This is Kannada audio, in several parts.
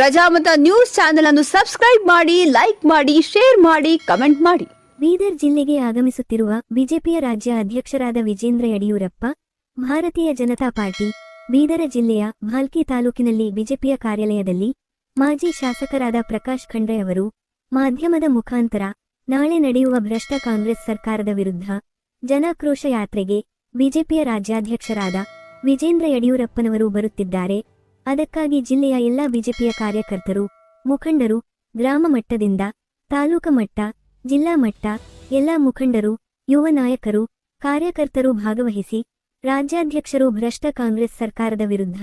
ಪ್ರಜಾಮತ ನ್ಯೂಸ್ ಚಾನೆಲ್ ಅನ್ನು ಸಬ್ಸ್ಕ್ರೈಬ್ ಮಾಡಿ, ಲೈಕ್ ಮಾಡಿ, ಶೇರ್ ಮಾಡಿ, ಕಮೆಂಟ್ ಮಾಡಿ. ಬೀದರ್ ಜಿಲ್ಲೆಗೆ ಆಗಮಿಸುತ್ತಿರುವ ಬಿಜೆಪಿಯ ರಾಜ್ಯ ಅಧ್ಯಕ್ಷರಾದ ವಿಜೇಂದ್ರ ಯಡಿಯೂರಪ್ಪ, ಭಾರತೀಯ ಜನತಾ ಪಾರ್ಟಿ, ಬೀದರ ಜಿಲ್ಲೆಯ ಭಾಲ್ಕಿ ತಾಲೂಕಿನಲ್ಲಿ ಬಿಜೆಪಿಯ ಕಾರ್ಯಾಲಯದಲ್ಲಿ ಮಾಜಿ ಶಾಸಕರಾದ ಪ್ರಕಾಶ್ ಖಂಡ್ರೆ ಅವರು ಮಾಧ್ಯಮದ ಮುಖಾಂತರ ನಾಳೆ ನಡೆಯುವ ಭ್ರಷ್ಟ ಕಾಂಗ್ರೆಸ್ ಸರ್ಕಾರದ ವಿರುದ್ಧ ಜನಾಕ್ರೋಶ ಯಾತ್ರೆಗೆ ಬಿಜೆಪಿಯ ರಾಜ್ಯಾಧ್ಯಕ್ಷರಾದ ವಿಜೇಂದ್ರ ಯಡಿಯೂರಪ್ಪನವರು ಬರುತ್ತಿದ್ದಾರೆ. ಅದಕ್ಕಾಗಿ ಜಿಲ್ಲೆಯ ಎಲ್ಲಾ ಬಿಜೆಪಿಯ ಕಾರ್ಯಕರ್ತರು, ಮುಖಂಡರು, ಗ್ರಾಮ ಮಟ್ಟದಿಂದ ತಾಲೂಕು ಮಟ್ಟ, ಜಿಲ್ಲಾ ಮಟ್ಟ, ಎಲ್ಲಾ ಮುಖಂಡರು, ಯುವ ನಾಯಕರು, ಕಾರ್ಯಕರ್ತರು ಭಾಗವಹಿಸಿ ರಾಜ್ಯಾಧ್ಯಕ್ಷರು ಭ್ರಷ್ಟ ಕಾಂಗ್ರೆಸ್ ಸರ್ಕಾರದ ವಿರುದ್ಧ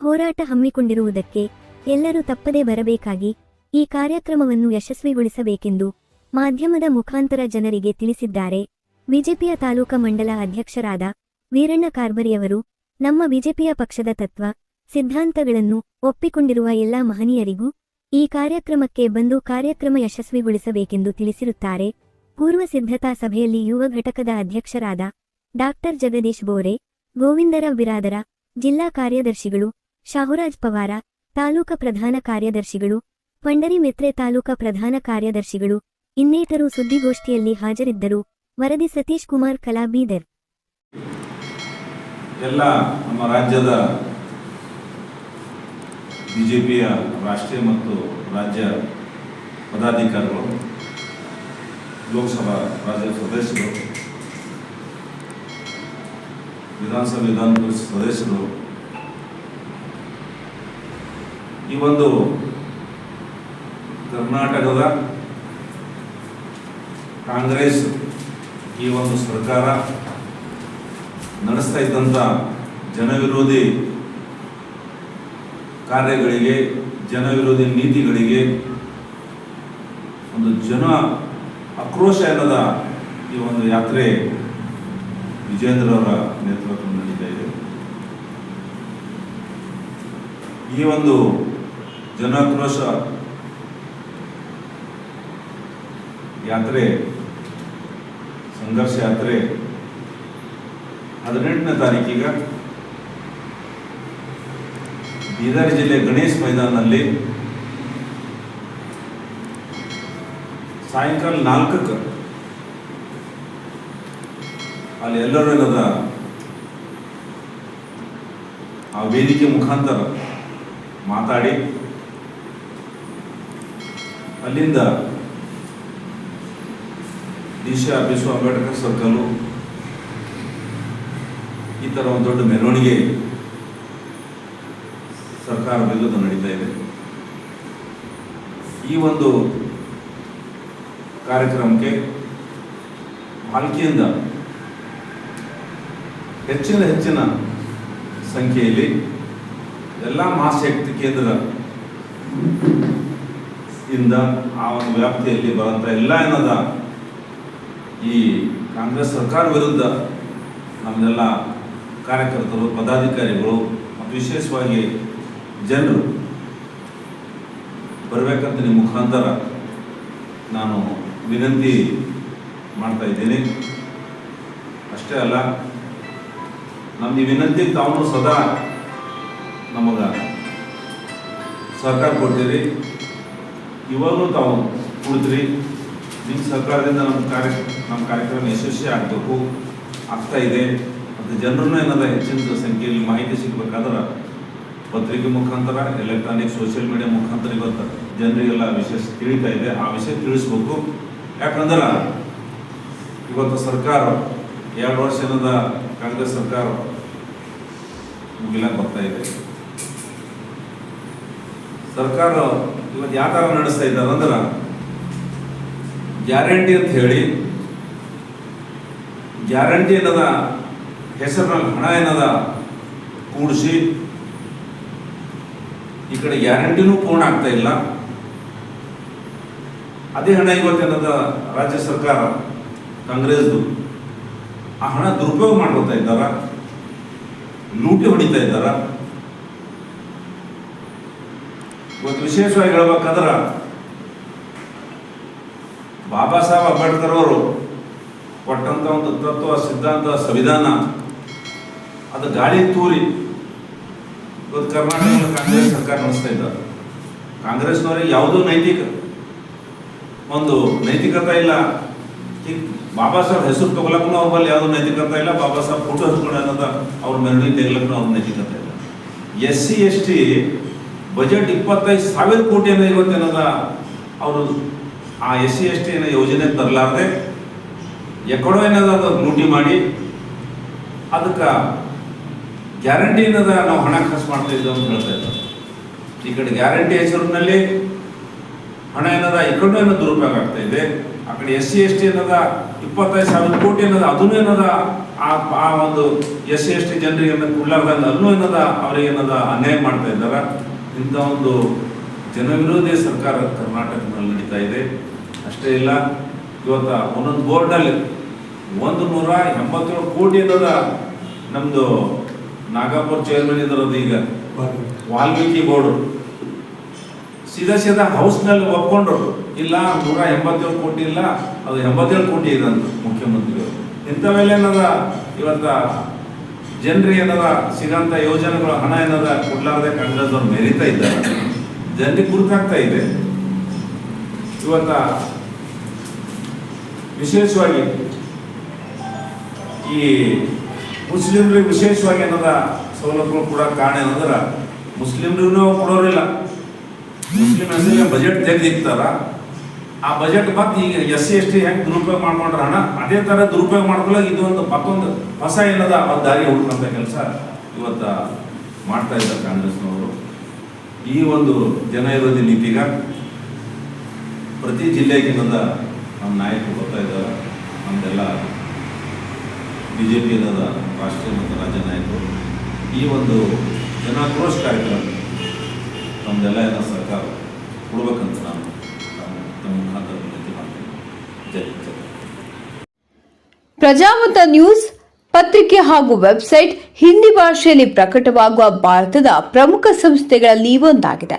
ಹೋರಾಟ ಹಮ್ಮಿಕೊಂಡಿರುವುದಕ್ಕೆ ಎಲ್ಲರೂ ತಪ್ಪದೇ ಬರಬೇಕಾಗಿ ಈ ಕಾರ್ಯಕ್ರಮವನ್ನು ಯಶಸ್ವಿಗೊಳಿಸಬೇಕೆಂದು ಮಾಧ್ಯಮದ ಮುಖಾಂತರ ಜನರಿಗೆ ತಿಳಿಸಿದ್ದಾರೆ. ಬಿಜೆಪಿಯ ತಾಲೂಕು ಮಂಡಲ ಅಧ್ಯಕ್ಷರಾದ ವೀರಣ್ಣ ಕಾರ್ಬರಿಯವರು ನಮ್ಮ ಬಿಜೆಪಿಯ ಪಕ್ಷದ ತತ್ವ ಸಿದ್ಧಾಂತಗಳನ್ನು ಒಪ್ಪಿಕೊಂಡಿರುವ ಎಲ್ಲಾ ಮಹನೀಯರಿಗೂ ಈ ಕಾರ್ಯಕ್ರಮಕ್ಕೆ ಬಂದು ಕಾರ್ಯಕ್ರಮ ಯಶಸ್ವಿಗೊಳಿಸಬೇಕೆಂದು ತಿಳಿಸಿರುತ್ತಾರೆ. ಪೂರ್ವ ಸಿದ್ಧತಾ ಸಭೆಯಲ್ಲಿ ಯುವ ಘಟಕದ ಅಧ್ಯಕ್ಷರಾದ ಡಾಕ್ಟರ್ ಜಗದೀಶ್ ಬೋರೆ ಗೋವಿಂದರ ಬಿರಾದರ, ಜಿಲ್ಲಾ ಕಾರ್ಯದರ್ಶಿಗಳು, ಶಾಹುರಾಜ್ ಪವಾರ, ತಾಲೂಕಾ ಪ್ರಧಾನ ಕಾರ್ಯದರ್ಶಿಗಳು, ಪಂಡರಿ ಮೆತ್ರೆ ತಾಲೂಕಾ ಪ್ರಧಾನ ಕಾರ್ಯದರ್ಶಿಗಳು ಇನ್ನೇತರು ಸುದ್ದಿಗೋಷ್ಠಿಯಲ್ಲಿ ಹಾಜರಿದ್ದರು. ವರದಿ ಸತೀಶ್ ಕುಮಾರ್ ಕಲಾ ಬೀದರ್ ಎಲ್ಲ ನಮ್ಮ ರಾಜ್ಯದ ಬಿ ಜೆ ಪಿಯ ರಾಷ್ಟ್ರೀಯ ಮತ್ತು ರಾಜ್ಯ ಪದಾಧಿಕಾರಿಗಳು, ಲೋಕಸಭಾ ರಾಜ್ಯ ಸದಸ್ಯರು, ವಿಧಾನಸಭೆ ವಿಧಾನ ಪರಿಷತ್ ಸದಸ್ಯರು, ಈ ಒಂದು ಕರ್ನಾಟಕದ ಕಾಂಗ್ರೆಸ್ ಈ ಒಂದು ಸರ್ಕಾರ ನಡೆಸ್ತಾ ಇದ್ದಂಥ ಜನವಿರೋಧಿ ಕಾರ್ಯಗಳಿಗೆ, ಜನವಿರೋಧಿ ನೀತಿಗಳಿಗೆ ಒಂದು ಜನ ಆಕ್ರೋಶ ಎನ್ನದ ಈ ಒಂದು ಯಾತ್ರೆ ವಿಜೇಂದ್ರ ಅವರ ನೇತೃತ್ವ ನಡೀತಾ ಇದೆ ಈ ಒಂದು ಜನಾಕ್ರೋಶ ಯಾತ್ರೆ, ಸಂಘರ್ಷ ಯಾತ್ರೆ ಹದಿನೆಂಟನೇ ತಾರೀಕೀಗ ಬೀದರ್ ಜಿಲ್ಲೆ ಗಣೇಶ್ ಮೈದಾನದಲ್ಲಿ ಸಾಯಂಕಾಲ ನಾಲ್ಕಕ್ಕೆ ಅಲ್ಲಿ ಎಲ್ಲರೂ ಆ ವೇದಿಕೆ ಮುಖಾಂತರ ಮಾತಾಡಿ, ಅಲ್ಲಿಂದ ಡಿ ಸಿ ಅಂಬೇಡ್ಕರ್ ಸರ್ಕಲು ಈ ಥರ ಒಂದು ದೊಡ್ಡ ಮೆರವಣಿಗೆ ಸರ್ಕಾರ ವಿರುದ್ಧ ನಡೀತಾ ಇದೆ. ಈ ಒಂದು ಕಾರ್ಯಕ್ರಮಕ್ಕೆ ಪಾಲಿಕೆಯಿಂದ ಹೆಚ್ಚಿನ ಹೆಚ್ಚಿನ ಸಂಖ್ಯೆಯಲ್ಲಿ ಎಲ್ಲ ಮಹಾಶಕ್ತಿ ಕೇಂದ್ರ ಇಂದ ಆ ಒಂದು ವ್ಯಾಪ್ತಿಯಲ್ಲಿ ಬರುವಂಥ ಎಲ್ಲ ಏನದ ಈ ಕಾಂಗ್ರೆಸ್ ಸರ್ಕಾರ ವಿರುದ್ಧ ನಮ್ಮೆಲ್ಲ ಕಾರ್ಯಕರ್ತರು, ಪದಾಧಿಕಾರಿಗಳು ವಿಶೇಷವಾಗಿ ಜನರು ಬರಬೇಕಂತ ನಿಮ್ಮ ಮುಖಾಂತರ ನಾನು ವಿನಂತಿ ಮಾಡ್ತಾ ಇದ್ದೇನೆ. ಅಷ್ಟೇ ಅಲ್ಲ ನಮ್ಮ ಈ ವಿನಂತಿ ತಾವು ಸದಾ ನಮಗೆ ಸಹಕಾರ ಕೊಡ್ತೀರಿ. ಇವಾಗಲೂ ತಾವು ಕೊಡ್ತೀರಿ ನಿಮ್ಮ ಸರ್ಕಾರದಿಂದ ನಮ್ಮ ಕಾರ್ಯ, ನಮ್ಮ ಕಾರ್ಯಕ್ರಮ ಯಶಸ್ವಿ ಆಗಬೇಕು, ಆಗ್ತಾ ಇದೆ. ಮತ್ತು ಜನರನ್ನು ಏನದ ಹೆಚ್ಚಿನ ಸಂಖ್ಯೆಯಲ್ಲಿ ಮಾಹಿತಿ ಸಿಗಬೇಕಾದ್ರೆ ಪತ್ರಿಕೆ ಮುಖಾಂತರ ಎಲೆಕ್ಟ್ರಾನಿಕ್ ಸೋಷಿಯಲ್ ಮೀಡಿಯಾ ಮುಖಾಂತರ ಇವತ್ತು ಜನರಿಗೆಲ್ಲ ವಿಷಯ ತಿಳಿತಾ ಇದೆ. ಆ ವಿಷಯ ತಿಳಿಸ್ಬೇಕು. ಯಾಕಂದ್ರೆ ಇವತ್ತು ಸರ್ಕಾರ, ಎರಡು ವರ್ಷ ಏನದ ಕಾಂಗ್ರೆಸ್ ಸರ್ಕಾರ ಮುಗಿಲಕ್ಕೆ ಬರ್ತಾ ಇದೆ. ಸರ್ಕಾರ ಇವತ್ತು ಯಾವ ಥರ ನಡೆಸ್ತಾ ಇದ್ದಾರೆ ಅಂದ್ರೆ ಗ್ಯಾರಂಟಿ ಅಂತ ಹೇಳಿ, ಗ್ಯಾರಂಟಿ ಏನದ, ಹೆಸರಿನಲ್ಲಿ ಹಣ ಏನದ ಕೂಡಿಸಿ ಈ ಕಡೆ ಗ್ಯಾರಂಟಿನೂ ಪೂರ್ಣ ಆಗ್ತಾ ಇಲ್ಲ. ಅದೇ ಹಣ ಇವತ್ತೇನದ ರಾಜ್ಯ ಸರ್ಕಾರ, ಕಾಂಗ್ರೆಸ್ದು, ಆ ಹಣ ದುರುಪಯೋಗ ಮಾಡ್ಕೊತಾ ಇದ್ದಾರ, ಲೂಟಿ ಹೊಡಿತಾ ಇದ್ದಾರ. ಇವತ್ತು ವಿಶೇಷವಾಗಿ ಹೇಳ್ಬೇಕಾದ್ರ, ಬಾಬಾ ಸಾಹೇಬ್ ಅಂಬೇಡ್ಕರ್ ಅವರು ಕೊಟ್ಟಂತ ಒಂದು ತತ್ವ, ಸಿದ್ಧಾಂತ, ಸಂವಿಧಾನ, ಅದು ಗಾಳಿ ತೂರಿ. ಇವತ್ತು ಕರ್ನಾಟಕದಲ್ಲಿ ಕಾಂಗ್ರೆಸ್ ಸರ್ಕಾರ ನಡೆಸ್ತಾ ಇದ್ದಾರೆ. ಕಾಂಗ್ರೆಸ್ನವರಿಗೆ ಯಾವುದೂ ನೈತಿಕ, ಒಂದು ನೈತಿಕತೆ ಇಲ್ಲ. ಈಗ ಬಾಬಾ ಸಾಹೇಬ್ ಹೆಸರು ತಗೊಳಕ್ಕೂ ಅವ್ರಲ್ಲಿ ನೈತಿಕತೆ ಇಲ್ಲ. ಬಾಬಾ ಸಾಹೇಬ್ ಫೋಟೋ ಹಚ್ಕೊಂಡು ಅನ್ನೋದ ಅವ್ರ ಮೆರವಣಿಗೆ ತೆಗಲಕ್ಕೂ ಅವ್ರ ನೈತಿಕತೆ ಇಲ್ಲ. S C, S T, budget ಇಪ್ಪತ್ತೈದು ಸಾವಿರ ಕೋಟಿ ಏನೋ ಏನದ ಅವರು ಆ ಎಸ್ ಸಿ, ಎಸ್ ಟಿ ಏನೋ ಯೋಜನೆ ತರಲಾರ್ದೆ ಎಕ್ಕಡೋ ಏನದ ಲೂಟಿ ಮಾಡಿ, ಅದಕ್ಕೆ ಗ್ಯಾರಂಟಿ ಏನದ ನಾವು ಹಣ ಖರ್ಚು ಮಾಡ್ತಾ ಇದ್ದೇವೆ ಅಂತ ಹೇಳ್ತಾ ಇದ್ದಾರೆ. ಈ ಕಡೆ ಗ್ಯಾರಂಟಿ ಹೆಸರಿನಲ್ಲಿ ಹಣ ಏನದ ಈ ಕಡೆ ಏನೋ ದುರುಪಯೋಗ ಆಗ್ತಾ ಇದೆ. ಆ ಕಡೆ ಎಸ್ ಸಿ, ಎಸ್ ಟಿ ಏನದ ಇಪ್ಪತ್ತೈದು ಸಾವಿರ ಕೋಟಿ ಏನದ ಅದೂ ಏನದ ಆ ಒಂದು ಎಸ್ ಸಿ, ಎಸ್ ಟಿ ಜನರಿಗೆ ಕೊಡ್ಲಾರ್ದಂಗ ಅಲ್ಲೂ ಏನದ ಅವ್ರಿಗೆ ಏನದ ಅನ್ಯಾಯ ಮಾಡ್ತಾ ಇದ್ದಾರೆ. ಇಂಥ ಒಂದು ಜನವಿರೋಧಿ ಸರ್ಕಾರ ಕರ್ನಾಟಕದಲ್ಲಿ ನಡೀತಾ ಇದೆ. ಅಷ್ಟೇ ಇಲ್ಲ, ಇವತ್ತ ಒಂದೊಂದು ಬೋರ್ಡ್ನಲ್ಲಿ ಒಂದು ನೂರ ಎಂಬತ್ತೇಳು ಕೋಟಿ ಏನದ ನಮ್ದು ನಾಗಪುರ ಚೇರ್ಮನ್ ಇದ್ರದ್ದು ಈಗ. ವಾಲ್ಮೀಕಿ ಬೋರ್ಡ್. ಸೀದಾ ಸೀದಾ ಹೌಸ್ನಲ್ಲಿ ಒಪ್ಕೊಂಡ್ರು. ಇಲ್ಲ ನೂರ ಎಂಬತ್ತೇಳು ಕೋಟಿ ಇಲ್ಲ. ಅದು ಎಂಬತ್ತೇಳು ಕೋಟಿ ಇದೆ ಅಂತ ಮುಖ್ಯಮಂತ್ರಿಗಳು ಇಂಥವೆಲ್ಲ ಏನದ ಇವತ್ತ ಜನರಿಗೆ ಏನದ ಸಿಗಂತ ಯೋಜನೆಗಳ ಹಣ ಏನದ ಕೊಡ್ಲಾರ್ದೆ ಕಾಂಗ್ರೆಸ್ ಅವ್ರು ಮೆರಿತಾ ಇದ್ದಾರೆ. ಜನರಿಗೆ ಗುರುತಾಗ್ತಾ ಇದೆ. ಇವತ್ತ ವಿಶೇಷವಾಗಿ ಈ ಮುಸ್ಲಿಮ್ರಿಗೆ ವಿಶೇಷವಾಗಿ ಏನದ ಸವಲತ್ತುಗಳು ಕೂಡ ಕಾರಣ ಏನಂದ್ರೆ ಮುಸ್ಲಿಮ್ರಿಗೂ ಕೊಡೋರಿಲ್ಲ. ಮುಸ್ಲಿಂ ಹೆಸರಿಗೆ ಬಜೆಟ್ ತೆಗೆದಿರ್ತಾರ ಆ ಬಜೆಟ್ ಮತ್ತೆ ಈಗ ಎಸ್ ಸಿ, ಎಸ್ ಟಿ ಹೆಂಗೆ ದುರುಪಯೋಗ ಮಾಡ್ಕೊಂಡ್ರ ಹಣ ಅದೇ ಥರ ದುರುಪಯೋಗ ಮಾಡ್ಕೊಳ್ಳೋಕೆ ಇದು ಒಂದು ಮತ್ತೊಂದು ಹೊಸ ಏನದ ಒಂದು ದಾರಿ ಹುಡುಕಂತ ಕೆಲಸ ಇವತ್ತು ಮಾಡ್ತಾ ಇದ್ದಾರೆ ಕಾಂಗ್ರೆಸ್ನವರು. ಈ ಒಂದು ಜನ ವಿರೋಧಿ ನೀತಿಗ ಪ್ರತಿ ಜಿಲ್ಲೆಗೆ ನಮ್ಮ ನಾಯಕರು ಬರ್ತಾ ಇದ್ದಾರೆ. ನಮ್ದೆಲ್ಲ ಬಿ ಜೆ ರಾಷ್ಟ್ರೀಯ ಮತ್ತು ರಾಜ್ಯ ನಾಯಕರು ಈ ಒಂದು ಜನಾಕ್ರೋಶ ಕಾರ್ಯಕ್ರಮ ನಮ್ಮದೆಲ್ಲ ಏನ ಸರ್ಕಾರ ಕೊಡ್ಬೇಕಂತ ನಾನು ತಮ್ಮ ಮುಖಾಂತರ ವಿನಂತಿ ಮಾಡ್ತೀನಿ. ಜೈ ಪ್ರಜಾಮತ ನ್ಯೂಸ್ ಪತ್ರಿಕೆ ಹಾಗೂ ವೆಬ್ಸೈಟ್ ಹಿಂದಿ ಭಾಷೆಯಲ್ಲಿ ಪ್ರಕಟವಾಗುವ ಭಾರತದ ಪ್ರಮುಖ ಸಂಸ್ಥೆಗಳಲ್ಲಿ ಒಂದಾಗಿದೆ.